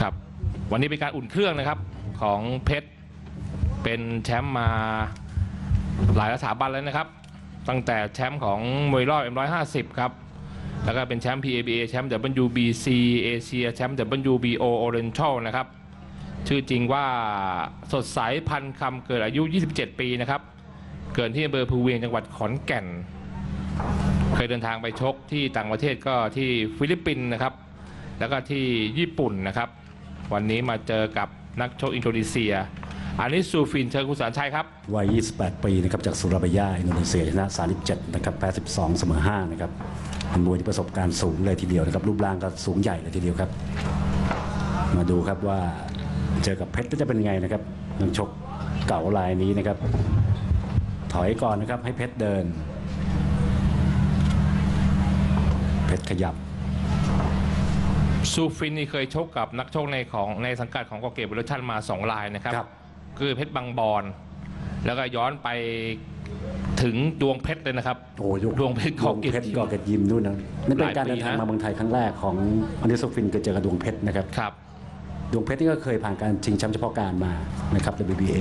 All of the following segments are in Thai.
ครับ วันนี้เป็นการอุ่นเครื่องนะครับของเพชร เป็นแชมป์มาหลายสถาบันแล้วนะครับ ตั้งแต่แชมป์ของมวยรอบ M150 ครับ แล้วก็เป็นแชมป์ PABA แชมป์ WBC เอเชียแชมป์ WBO Oriental นะครับ ชื่อจริงว่าสดใสพันคำเกิดอายุ 27 ปีนะครับ เกิดที่อำเภอภูเวียงจังหวัดขอนแก่น เคยเดินทางไปชกที่ต่างประเทศก็ที่ฟิลิปปินส์นะครับ แล้วก็ที่ญี่ปุ่นนะครับ วันนี้มาเจอกับนักชกอินโดนีเซีย อันนี้ซูฟินเชิญคุณสารชัยครับ วัย 28 ปีนะครับจากสุราบายาอินโดนีเซียชนะ 37 นะครับแพ้12 เสมอ 5 นะครับเป็นมวยที่ประสบการณ์สูงเลยทีเดียวนะครับ รูปร่างก็สูงใหญ่เลยทีเดียวครับ มาดูครับว่าเจอกับเพชรจะเป็นไงนะครับนักชกเก่าลายนี้นะครับ ถอยก่อนนะครับให้เพชรเดิน เพชรขยับ ซูฟินนี่เคยชกกับนักชกในของในสังกัดของกอเกตบริชันมา2ลายนะครับ ครับ คือเพชรบางบอนแล้วก็ย้อนไปถึงดวงเพชรเลยนะครับ โอ้ยดวงเพชรดวงเพชรกอเกตยิมด้วยนะนั่นเป็นการหลายปีเดินทางนะ มาเมืองไทยครั้งแรกของอันนี้โซฟินเคยเจอกับดวงเพชรนะครับ ครับ ดวงเพชรนี่ก็เคยผ่านการชิงแชมป์เฉพาะการมานะครับ WBA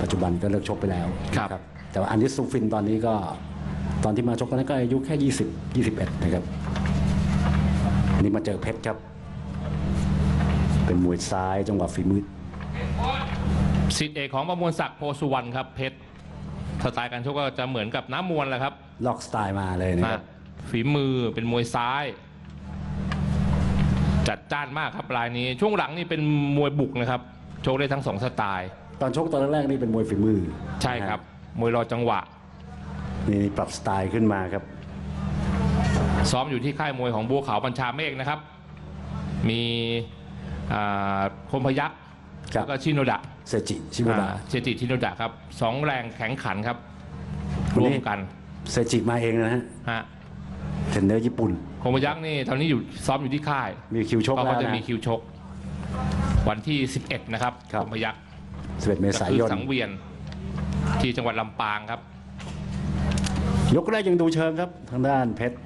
ปัจจุบันก็เลิกชกไปแล้วครับ นะแต่ว่าอันนี้ซูฟินตอนนี้ก็ตอนที่มาชกตอนนั้นก็อายุแค่ 20 21 นะครับอั นนี้มาเจอเพชรครับ เป็นมวยซ้ายจังหวะฝีมือสิทธิเอกของประมวลศักดิ์โพสุวรรณครับเพชรสไตล์การชกก็จะเหมือนกับน้ำมวลแหละครับ ล็อกสไตล์มาเลยนะคมารับ ฝีมือเป็นมวยซ้าย จัดจ้านมากครับรายนี้ ช่วงหลังนี่เป็นมวยบุกนะครับโชกได้ทั้งสองสไตล์ตอนชกตอนแรกๆนี่เป็นมวยฝีมือ ใช่ครับ มวยรอจังหวะ นี่ปรับสไตล์ขึ้นมาครับ ซ้อมอยู่ที่ค่ายมวยของบัวขาวบัญชาเมฆนะครับ มีอ่าคมพยักษ์ครับแล้วก็ชิโนดะเซจิชิโมดะอ่าเชจิชิโนดะครับสองแรงแข็งขันครับวันรนี้วมกันเซจิมาเองนะฮะฮะเทรนเนอร์ญี่ปุ่นคมพยักษ์นี่ตอนนี้อยู่ซ้อมอยู่ที่ค่าย มีคิวชกเพราะแล้วเขาจะนะมีคิวชก วันที่ 11 นะครับครับคมพยักษ์11 เมก็ษาคืยอนสังเวียนที่จังหวัดลำปางครับ ยกแรกยังดูเชิงครับ ทางด้านเพชร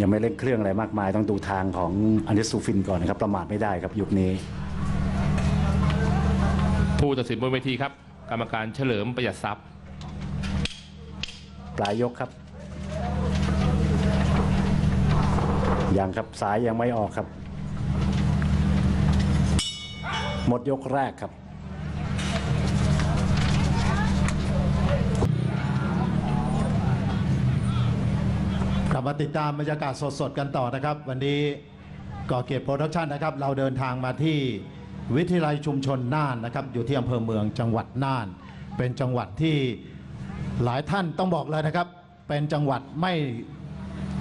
ยังไม่เล่นเครื่องอะไรมากมาย ต้องดูทางของอันเดสูฟินก่อนนะครับ ประมาทไม่ได้ครับยุคนี้ ผู้ตัดสินบนเวทีครับ กรรมการเฉลิมประหยัดทรัพย์ ปลายยกครับ ยังครับสายยังไม่ออกครับ หมดยกแรกครับ กลับ มาติดตามบรรยากาศสดๆกันต่อนะครับ วันนี้ก่อเกียรติโปรดักชันนะครับ เราเดินทางมาที่วิทยาลัยชุมชนน่านนะครับ อยู่ที่อำเภอเมืองจังหวัดน่าน เป็นจังหวัดที่หลายท่านต้องบอกเลยนะครับ เป็นจังหวัดไม่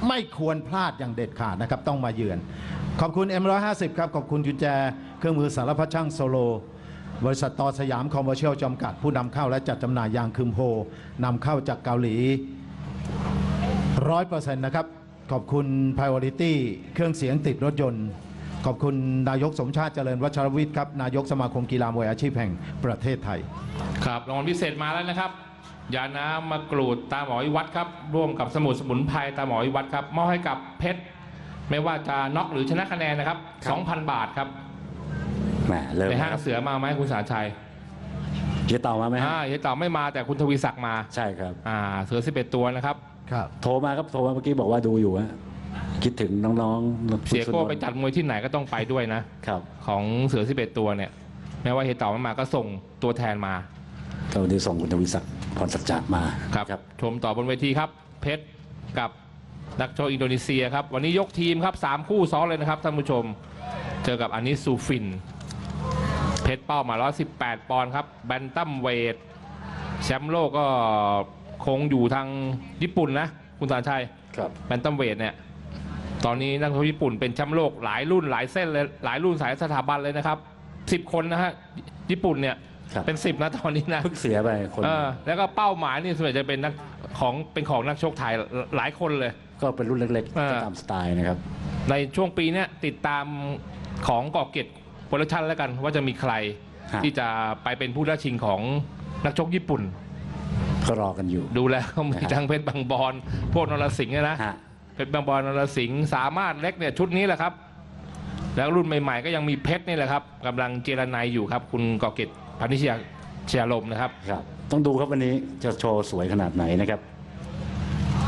ไม่ควรพลาดอย่างเด็ดขาดนะครับ ต้องมาเยือน ขอบคุณ M150 ครับ ขอบคุณกุญแจ เครื่องมือสารพัดช่างโซโล บริษัทต่อสยามคอมเมอร์เชียลจำกัด ผู้นำเข้าและจัดจำหน่ายยางคืมโฮนำเข้าจากเกาหลี ร้อยเปอร์เซ็นต์นะครับ ขอบคุณ Priority เครื่องเสียงติดรถยนต์ ขอบคุณนายกสมชาติเจริญวัชรวิทย์ครับ นายกสมาคมกีฬามวยอาชีพแห่งประเทศไทย ครับรางวัลพิเศษมาแล้วนะครับ ยาน้ำมะกรูดตาหมอวิวัฒน์ครับ ร่วมกับสมุนสมุนไพรตาหมอวิวัฒน์ครับมอบให้กับเพชร ไม่ว่าจะน็อกหรือชนะคะแนนนะครับ ครับ 2,000 บาทครับแหมเริ่มในแล้วห้างครับเสือมาไหมคุณสารชัยเฮียเต่ามาไหมฮะอ่าเฮียเต่าไม่มาแต่คุณทวีศักดิ์มา ใช่ครับ อ่าเสือ 11 ตัวนะครับ ครับโทรมาครับโทรมาเมื่อกี้บอกว่าดูอยู่ฮะคิดถึงน้องๆเสียโก้ไปจัดมวยที่ไหนก็ต้องไปด้วยนะ ครับของเสือ 11 ตัวเนี่ย แม้ว่าเฮียเต่าไม่มาก็ส่งตัวแทนมาก็วันนี้ส่งคุณทวีศักดิ์พรสัจจามาครับครับชมต่อบนเวทีครับ เพชรกับนักโชกอินโดนีเซียครับ วันนี้ยกทีมครับ3คู่ซ้อนเลยนะครับท่านผู้ชมเจอกับอานิสซูฟิน เพชรเป้ามา 118 ปอนด์ครับแบนตัมเวทแชมป์โลกก็ คงอยู่ทางญี่ปุ่นนะ คุณสารชัยครับแบนตัมเวทเนี่ย ตอนนี้นักชกญี่ปุ่นเป็นแชมป์โลกหลายรุ่นหลายเส้นเลยหลายรุ่นสายสถาบันเลยนะครับ10คนนะฮะญี่ปุ่นเนี่ยครับเป็น10นะตอนนี้นะเพิ่งเสียไปคนเออแล้วก็เป้าหมายนี่ส่วนใหญ่จะเป็นนักของเป็นของนักชกไทยหลายคนเลย ก็เป็นรุ่นเล็กเออๆก็ตามสไตล์นะครับ ในช่วงปีเนี้ยติดตามของกอเกตโปรดักชันแล้วกัน ว่าจะมีใครฮะ ที่จะไปเป็นผู้ท้าชิงของนักชกญี่ปุ่น ก็รอกันอยู่ ดูแล้วก็มีทั้งเพชรบางบอนพวกนรสิงห์เนี่ยนะฮะ เพชรบางบอลนรสิงห์สามารถเล็กเนี่ยชุดนี้แหละครับ แล้วรุ่นใหม่ๆ ก็ยังมีเพชรนี่แหละครับกำลังเจรนายอยู่ครับ คุณกอเกตพันิชยาเชียลมนะครับ ครับ ต้องดูครับวันนี้จะโชว์สวยขนาดไหนนะครับ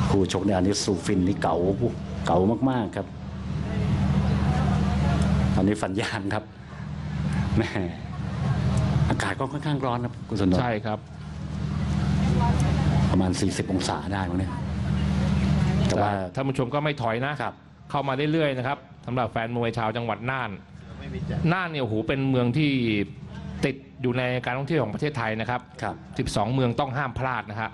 คู่ชกในอันนี้ซูฟินนี่เก๋าเก๋ามากๆครับ ตอนนี้ฟันยางครับแหม่อากาศก็ค่อนข้างร้อนครับคุณสนนท์ ใช่ครับ ประมาณ 40 องศาได้มั้งเนี่ยแต่ว่า ท่านผู้ชมก็ไม่ถอยนะครับ เข้ามาเรื่อยๆนะครับสำหรับแฟนมวยชาวจังหวัดน่าน น่านเนี่ยโอ้โหเป็นเมืองที่ติดอยู่ในการท่องเที่ยวของประเทศไทยนะครับครับ 12 เมืองต้องห้ามพลาดนะฮะ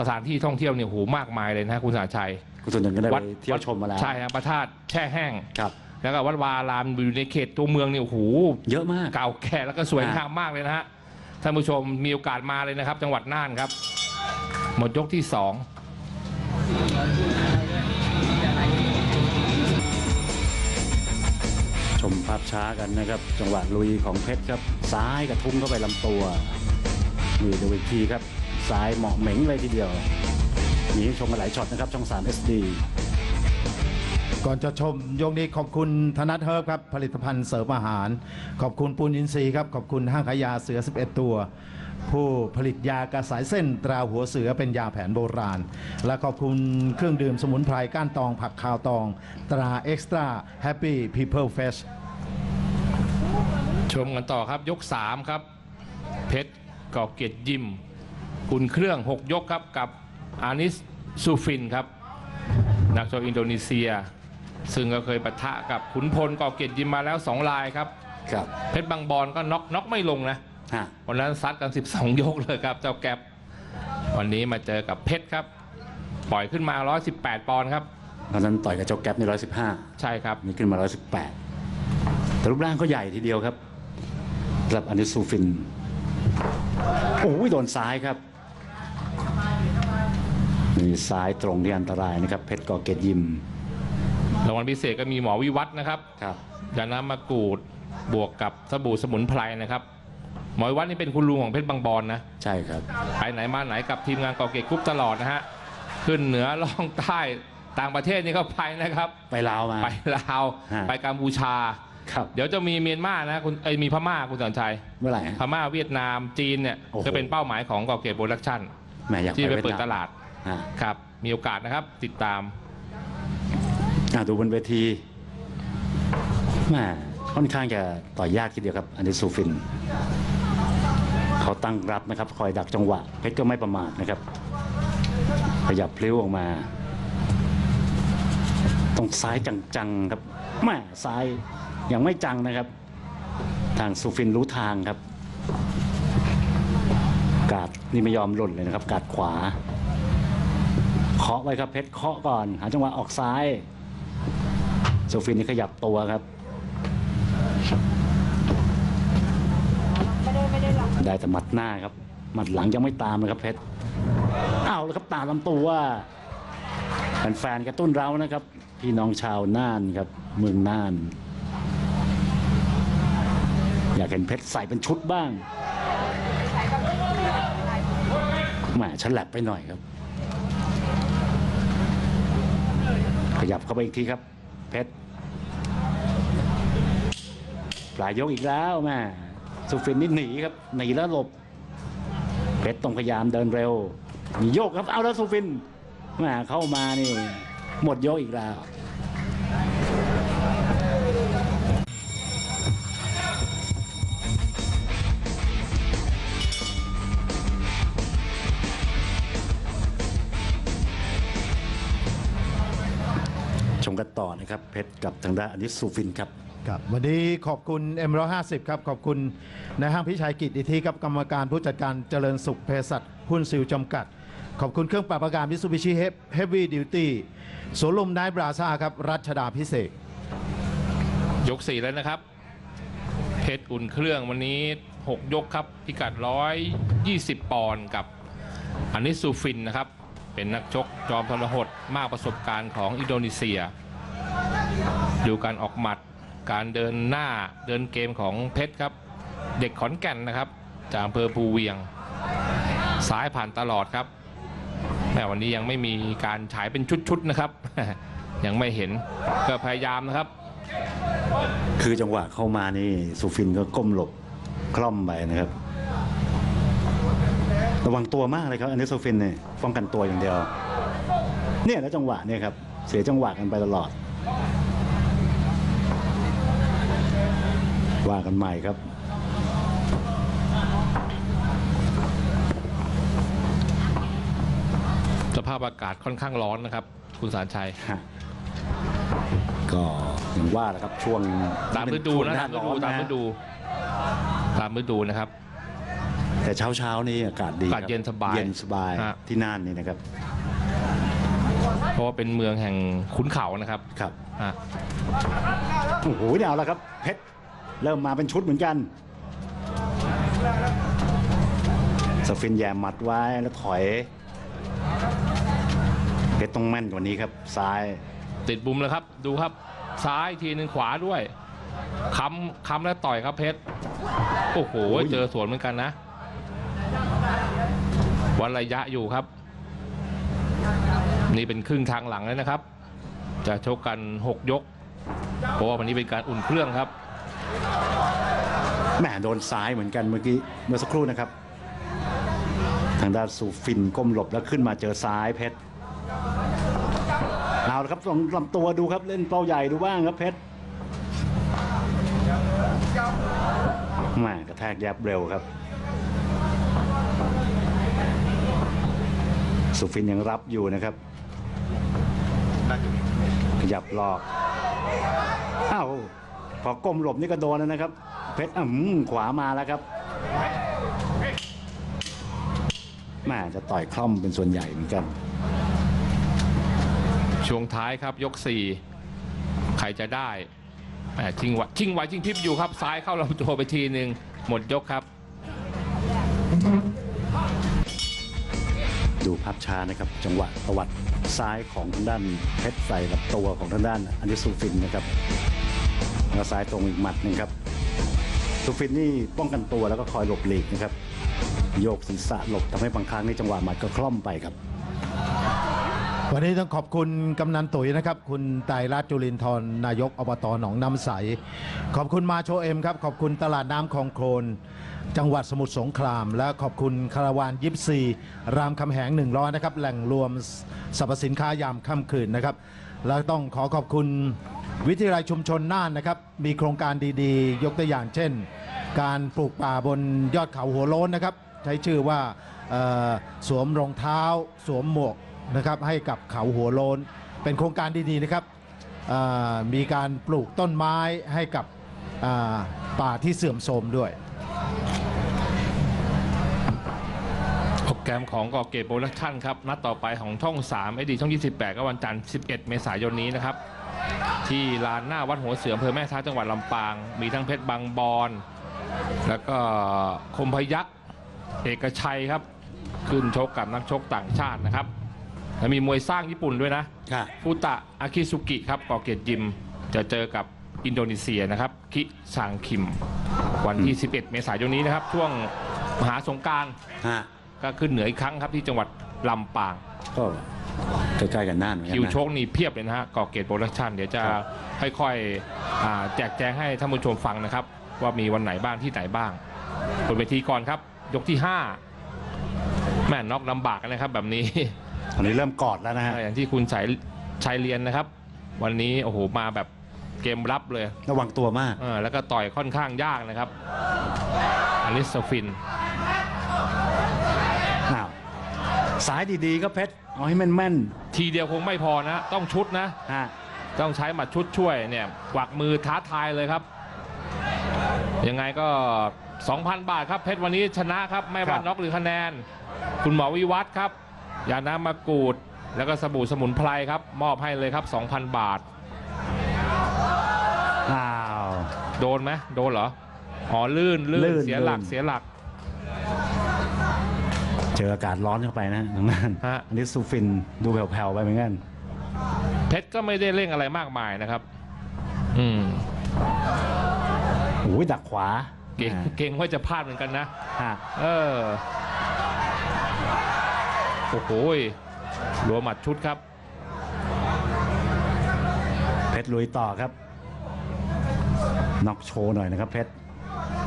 สถานที่ท่องเที่ยวเนี่ยโอ้โหมากมายเลยนะฮะคุณสาชัย คุณสนนท์ก็ได้ไปเที่ยวชมมาแล้วใช่ครับพระธาตุแช่แห้ง ครับ แล้วก็วัดวาอารามอยู่ในเขตตัวเมืองเนี่ยโอ้โหเยอะมาก เก่าแก่แล้วก็สวยงามมากเลยนะฮะท่านผู้ชมมีโอกาสมาเลยนะครับ จังหวัดน่านครับ หมดยกที่สองชมภาพช้ากันนะครับ จังหวะลุยของเพชรครับ ซ้ายกระทุ้งเข้าไปลำตัวนี่ดูอีกทีครับ ซ้ายเหมาะเหม็งเลยทีเดียวมีให้ชมมาหลายช็อตนะครับ ช่อง 3 SD ก่อนจะชมยกนี้ขอบคุณธนัทเฮิร์บครับ ผลิตภัณฑ์เสริมอาหาร ขอบคุณปูนอินทรีย์ครับ ขอบคุณห้างขายยาเสือ 11 ตัว ผู้ผลิตยากระสายเส้นตราหัวเสือเป็นยาแผนโบราณ และขอบคุณเครื่องดื่มสมุนไพรก้านตองผักคาวตอง ตราเอ็กซ์ตร้าแฮปปี้พีเพิลเฟสชมกันต่อครับยก 3 ครับ เพชรกอเกียรติยิมอุ่นเครื่อง 6 ยกครับกับอานิสซูฟินครับ นักชกอินโดนีเซีย ซึ่งก็เคยปะทะกับขุนพลกอเกียรติยิมมาแล้ว 2 ลายครับครับ เพชรบางบอนก็น็อกน็อกไม่ลงนะฮะ วันนั้นซัดกัน 12 ยกเลยครับ เจ้าแก๊ปวันนี้มาเจอกับเพชรครับ ปล่อยขึ้นมา 118 ปอนด์ครับตอนนั้นต่อยกับเจ้าแก๊ปใน115 ใช่ครับนี่ขึ้นมา 118 แต่รูปร่างก็ใหญ่ทีเดียวครับสำหรับอันดิสูฟินโอ้ยโดนซ้ายครับมีซ้ายตรงที่อันตรายนะครับ เพชรกอเกตยิมรางวัลพิเศษก็มีหมอวิวัฒน์นะครับครับยาน้ำมะกรูดบวกกับสบู่สมุนไพรนะครับ หมอวิวัฒน์นี่เป็นคุณลุงของเพชรบางบอนนะ ใช่ครับ ไปไหนมาไหนกับทีมงานกอเกตกรุ๊ปตลอดนะฮะ ขึ้นเหนือล่องใต้ต่างประเทศนี่ก็ไปนะครับ ไปลาวมา ไปลาว ฮะ ไปกัมพูชา ครับ เดี๋ยวจะมีเมียนมานะคุณเอ้ยมีพม่าคุณสันชัย เมื่อไหร่ฮะพม่าเวียดนามจีนเนี่ยโอ้โหจะเป็นเป้าหมายของกอเกตโปรดักชั่นแหมอยากที่ไปไปเวียเปิดดตนามลาดฮะครับ มีโอกาสนะครับติดตาม อะดูบนเวทีแหมค่อนข้างจะต่อยยากทีเดียวครับอันดิสูฟิน เขาตั้งรับนะครับ คอยดักจังหวะเพชรก็ไม่ประมาทนะครับ ขยับพลิ้วออกมาตรงซ้ายจังๆครับแม่ซ้ายยังไม่จังนะครับ ทางซูฟินรู้ทางครับ กาดนี่ไม่ยอมหล่นเลยนะครับ กาดขวาเคาะไว้ครับเพชรเคาะก่อน หาจังหวะออกซ้ายซูฟินนี่ขยับตัวครับ ได้แต่หมัดหน้าครับ หมัดหลังยังไม่ตามนะครับเพชรเอาแล้วครับตามลำตัวแฟนๆกระตุ้นเรานะครับ พี่น้องชาวน่านครับ เมืองน่าน อยากเห็นเพชรใส่เป็นชุดบ้างแหมฉลับไปหน่อยครับ ขยับเข้าไปอีกทีครับ เพชรปลายยกอีกแล้วแม่ สุฟินนี่หนีครับหนีแล้วหลบเพชรต้องพยายามเดินเร็วมีโยกครับเอาแล้วสุฟินม่เข้ามานี่ หมดโยกอีกแล้วชมกันต่อนะครับ เพชรกับทางด้านอันนี้สุฟินครับ ครับวันนี้ขอบคุณ M150 ครับขอบคุณนายห้างพิชัยกิจอิทธิครับกรรมการผู้จัดการเจริญสุขเภสัชหุ้นซิลจำกัด ขอบคุณเครื่องปรับอากาศมิ t ูบิชิเฮฟวี่ดิวตี้สวนลมนท์บราซ่าครับรัชดาพิเศษกยก4แล้วนะครับ เพชรอุ่นเครื่องวันนี้ 6 ยกครับ พิกัด 120 ปอนด์กับอานิสซูฟินนะครับ เป็นนักชกจอมทรหดมากประสบการณ์ของอินโดนีเซีย ดูการออกหมัด การเดินหน้าเดินเกมของเพชรครับ เด็กขอนแก่นนะครับ จากอำเภอภูเวียงซ้ายผ่านตลอดครับแม้วันนี้ยังไม่มีการฉายเป็นชุดๆนะครับ ยังไม่เห็นก็พยายามนะครับ คือจังหวะเข้ามานี่สุฟินก็ก้มหลบคล่อมไปนะครับ ระวังตัวมากเลยครับอันนี้สุฟินเนี่ยป้องกันตัวอย่างเดียว เนี่ยแล้วจังหวะเนี่ยครับเสียจังหวะกันไปตลอด ว่ากันใหม่ครับสภาพอากาศค่อนข้างร้อนนะครับ คุณสารชัยฮะก็อย่างว่าแหละครับช่วงตามฤดูนะช่วตางมฤหดูร้อนตามฤดู ตามฤดูนะครับ แต่เช้าเช้าๆนี่อากาศดีอากาศครับเย็นสบายเย็นสบายฮะ ที่น่านนี่นะครับเพราะว่าเป็นเมืองแห่งขุนเขานะครับครับ อะโอ้โหเนี่ยเอาละครับ เพชร เริ่มมาเป็นชุดเหมือนกันสฟินแยมหมัดไว้แล้วถอยเพชรต้องแม่นกว่านี้ครับ ซ้าย ติดบุมแล้วครับ ดูครับ ซ้ายทีหนึ่งขวาด้วยค้ำค้ำแล้วต่อยครับเพชรโอ้โหโอ้ยเจอสวนเหมือนกันนะวันระยะอยู่ครับ นี่เป็นครึ่งทางหลังแล้วนะครับ จะชกกัน 6 ยก เพราะว่าวันนี้เป็นการอุ่นเครื่องครับ แหมโดนซ้ายเหมือนกันเมื่อกี้เมื่อสักครู่นะครับ ทางด้านสูฟินก้มหลบแล้วขึ้นมาเจอซ้ายเพชรเอาละครับลองลำตัวดูครับเล่นเป้าใหญ่ดูบ้างครับเพชรแหมกระแทกแยบเร็วครับสุฟินยังรับอยู่นะครับขยับหลอกอ้าว พอก้มหลบนี่ก็โดนแล้วนะครับ เพชรอืมขวามาแล้วครับแม่จะต่อยคล่อมเป็นส่วนใหญ่เหมือนกัน ช่วงท้ายครับยก4ใครจะได้แหม่ชิงไหวชิงไหวชิงพริบอยู่ครับ ซ้ายเข้าลำตัวไปทีหนึ่งหมดยกครับ ดูภาพช้านะครับ จังหวะประวัติซ้ายของทางด้านเพชรใส่กับตัวของทางด้านอันนี้สูฟินนะครับ แล้วซ้ายตรงอีกหมัดหนึ่งครับสูฟินนี่ป้องกันตัวแล้วก็คอยหลบหลีกนะครับโยกศีรษะหลบทำให้บางครั้งในจังหวะหมัดก็คล่อมไปครับ วันนี้ต้องขอบคุณกำนันตุ๋ยนะครับ คุณไตรรัตน์จุลินทร์นายกอบตหนองน้ำใส ขอบคุณมาโชเอ็มครับ ขอบคุณตลาดน้ำคลองโคลนจังหวัดสมุทรสงคราม และขอบคุณคาราวานยิปซีรามคำแหง100นะครับแหล่งรวมสรรพสินค้ายามค่ำคืนนะครับ แล้วต้องขอขอบคุณวิทยาลัยชุมชนน่านนะครับ มีโครงการดีๆ ยกตัวอย่างเช่น การปลูกป่าบนยอดเขาหัวโล้นนะครับ ใช้ชื่อว่าสวมรองเท้า สวมหมวกนะครับให้กับเขาหัวโลนเป็นโครงการดีๆนะครับมีการปลูกต้นไม้ให้กับป่าที่เสื่อมโทรมด้วย โป รแกรมของกอเกตโปรดักชั่นครับนัดต่อไปของช่อง 3 ไอดีช่อง 28 ก็วันจันทร์ 11 เมษายนนี้นะครับ ที่ลานหน้าวัดหัวเสืออำเภอแม่ท้าจังหวัดลำปาง มีทั้งเพชรบางบอน แล้วก็คมพยักษ์เอกชัยครับ ขึ้นชกกับนักชกต่างชาตินะครับแล้วมีมวยสร้างญี่ปุ่นด้วยนะค่ะฟูตะอาคิสุกิครับกอเกียรติยิมจะเจอกับอินโดนีเซียนะครับ คิซางคิม วันที่ 11 เมษายนนี้นะครับ ช่วงมหาสงกรารฮะ ก็ขึ้นเหนืออีกครั้งครับที่จังหวัดลำปาง ก็ใกล้ๆกันน่านเหมือนกัคิวนนะ โชคนี่เพียบเลยนะฮะกอเกตโปรดักชันเดี๋ยวจะครับ ค่อยๆอ่าแจกแจงให้ท่านผู้ชมฟังนะครับ ว่ามีวันไหนบ้างที่ไหนบ้างบนเวทีก่อนครับ ยกที่ 5 แม่น็อกลำบากนะครับแบบนี้อันนี้เริ่มกอดแล้วนะฮะ อย่างที่คุณสายชัยเรียนนะครับ วันนี้โอ้โหมาแบบเกมรับเลยระวังตัวมาก เออแล้วก็ต่อยค่อนข้างยากนะครับอลิสฟินอ้าว สายดีๆก็เพชรเอาให้แม่นทีเดียวคงไม่พอนะ ต้องชุดนะ ๆฮะต้องใช้หมัดชุดช่วยเนี่ยกวักมือท้าทายเลยครับ ยังไงก็ 2,000 บาทครับเพชรวันนี้ชนะครับ ไม่ว่าน็อกหรือคะแนน คุณหมอวิวัฒน์ครับยาน้ำมะกรูด แล้วก็สบู่สมุนไพรครับ มอบให้เลยครับ 2,000 บาท อ้าว โดนไหมโดนเหรอ อ๋อลื่นลื่ลื่นนเสียหลักลื่น เสียหลักเจออากาศร้อนเข้าไปนะทางนั้นฮะ อันนี้ซูฟินดูแผ่วๆไปเหมือนกัน เพชรก็ไม่ได้เร่งอะไรมากมายนะครับ อืม โอ้ยดักขวาเก่งอ่าเก่งว่าจะพลาดเหมือนกันนะฮะเออ โอ้โหยรัวหมัดชุดครับ เพชรลุยต่อครับน็อกโชว์หน่อยนะครับเพชร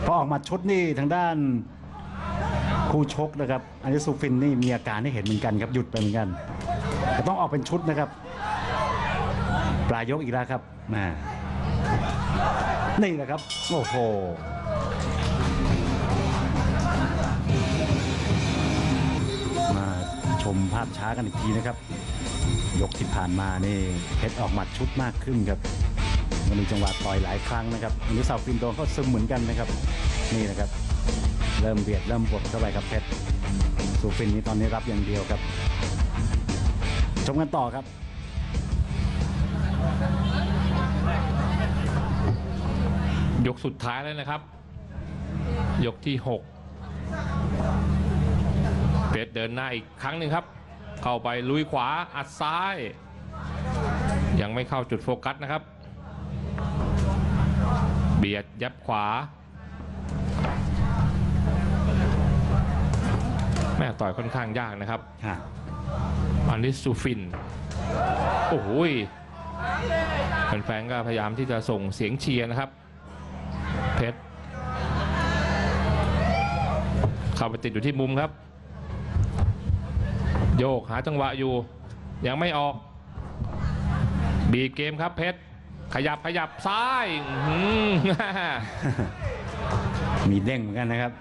พอออกมาชุดนี่ทางด้าน คู่ชกนะครับอันนี้ซูฟินนี่มีอาการให้เห็นเหมือนกันครับหยุดไปเหมือนกันแต่ต้องออกเป็นชุดนะครับ ปลายยกอีกแล้วครับมานี่แหละครับโอ้โหมาชมภาพช้ากันอีกทีนะครับ ยกที่ผ่านมานี่เพชรออกหมัดชุดมากขึ้นครับมันมีจังหวะต่อยหลายครั้งนะครับอันนี้ซาฟินโดนก็ซึมเหมือนกันนะครับ นี่นะครับ เริ่มเบียดเริ่มบดเข้าไปครับเพชรซูฟินนี้ตอนนี้รับอย่างเดียวครับ ชมกันต่อครับยกสุดท้ายแล้วนะครับ ยกที่ 6 เพชรเดินหน้าอีกครั้งหนึ่งครับ เข้าไปลุยขวาอัดซ้าย ยังไม่เข้าจุดโฟกัสนะครับ เบียดยับขวา แม่ต่อยค่อนข้างยากนะครับค่ะอันนี้ซูฟิน โอ้โหยแฟนๆก็พยายามที่จะส่งเสียงเชียร์นะครับ เพชรเข้าไปติดอยู่ที่มุมครับ โยกหาจังหวะอยู่ ยังไม่ออก บีบเกมครับเพชรขยับขยับซ้ายอื้อหือมีเด้งเหมือนกันนะครับ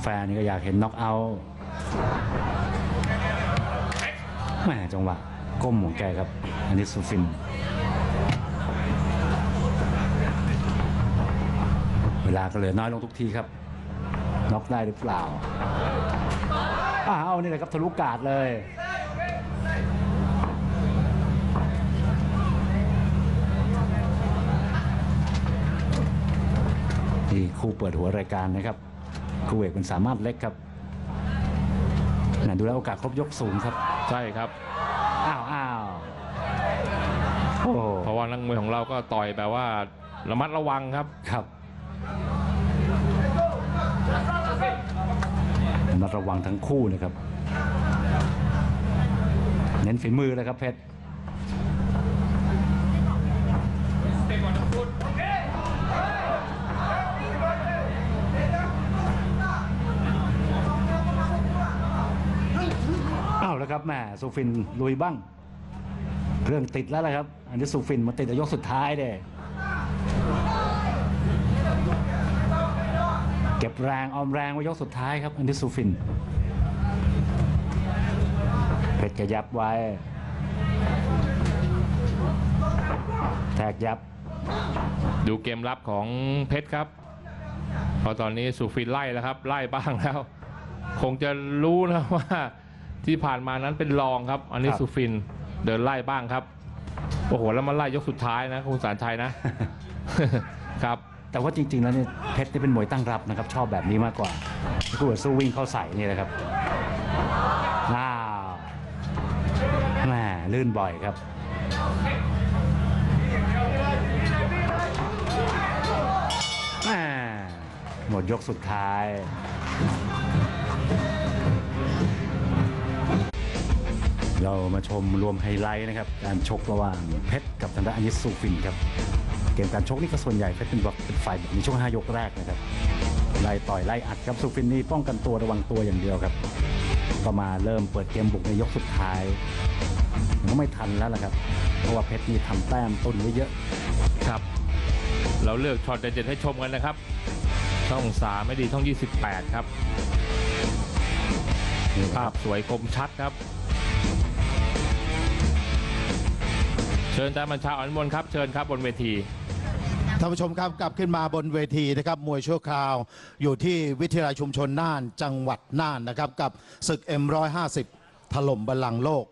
แฟนๆนี่ก็อยากเห็นน็อกเอาท์แม่จังหวะก้มของแกครับ อันนี้ซูฟิน เวลาก็เหลือน้อยลงทุกทีครับ น็อกได้หรือเปล่าอ้าวนี่แหละครับทะลุกาดเลยที่คู่เปิดหัวรายการนะครับ คู่เอกเป็นสามารถเล็กครับน่ะดูแล้วโอกาสครบยกสูงครับ ใช่ครับ อ้าวอ้าวโอ้โหเพราะว่านักมวยของเราก็ต่อยแบบว่าระมัดระวังครับ ครับระมัดระวังทั้งคู่นะครับ เน้นฝีมือเลยครับเพชร แล้วครับแม่ซูฟินลุยบ้าง เครื่องติดแล้วละครับ อันนี้ซูฟินมาติดยกสุดท้ายเด้เก็บแรงออมแรงไว้ยกสุดท้ายครับ อันนี้ซูฟินเพชรกระยับไว้ แทกยับ ดูเกมรับของเพชรครับพราะตอนนี้สุฟินไล่แล้วครับ ไล่บ้างแล้ว คงจะรู้นะว่า ที่ผ่านมานั้นเป็นรองครับ อันนี้สุฟินเดินไล่บ้างครับ โอ้โห แล้วมาไล่ยกสุดท้ายนะคุณสารชัยนะ ครับ แต่ว่าจริง ๆ แล้วเนี่ยเพชรนี่เป็นมวยตั้งรับนะครับ ชอบแบบนี้มากกว่าคู่ต่อสู้วิ่งเข้าใส่นี่แหละครับอ้าวแหม่ลื่นบ่อยครับหมดยกสุดท้าย เรามาชมรวมไฮไลท์นะครับการชกระหว่างเพชรกับทางด้านอานิสซูฟินครับเกมการชกนี่ก็ส่วนใหญ่เพชรเป็นแบบเป็นฝ่ายแบบในช่วง 5 ยกแรกนะครับไล่ต่อยไล่อัดครับซูฟินนี่ป้องกันตัวระวังตัวอย่างเดียวครับ ก็มาเริ่มเปิดเกมบุกในยกสุดท้ายก็ไม่ทันแล้วล่ะครับ เพราะว่าเพชรนี่ทำแต้มตุนไว้เยอะครับ เราเลือกช็อตเด็ดๆให้ชมกันนะครับช่องสามไม่ดีช่อง 28 ครับนี่คภาพสวยคมชัดครับ ชิญอาจารย์บัญชาอ่อนมนครับเชิญครับบนเวทีท่านผู้ชมครับกลับขึ้นมาบนเวทีนะครับมวยชั่วคราวอยู่ที่วิทยาลัยชุมชนน่านจังหวัดน่านนะครับ กับศึก M150 ถล่มบัลลังก์โลก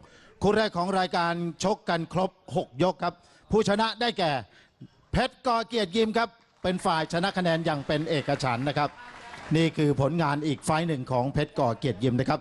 คู่แรกของรายการชกกันครบ 6 ยกครับ ผู้ชนะได้แก่ เพชรกอเกียรติยิมครับ เป็นฝ่ายชนะคะแนนอย่างเป็นเอกฉันนะครับ นี่คือผลงานอีกไฟหนึ่งของเพชรก่อเกียรติยิมนะครับ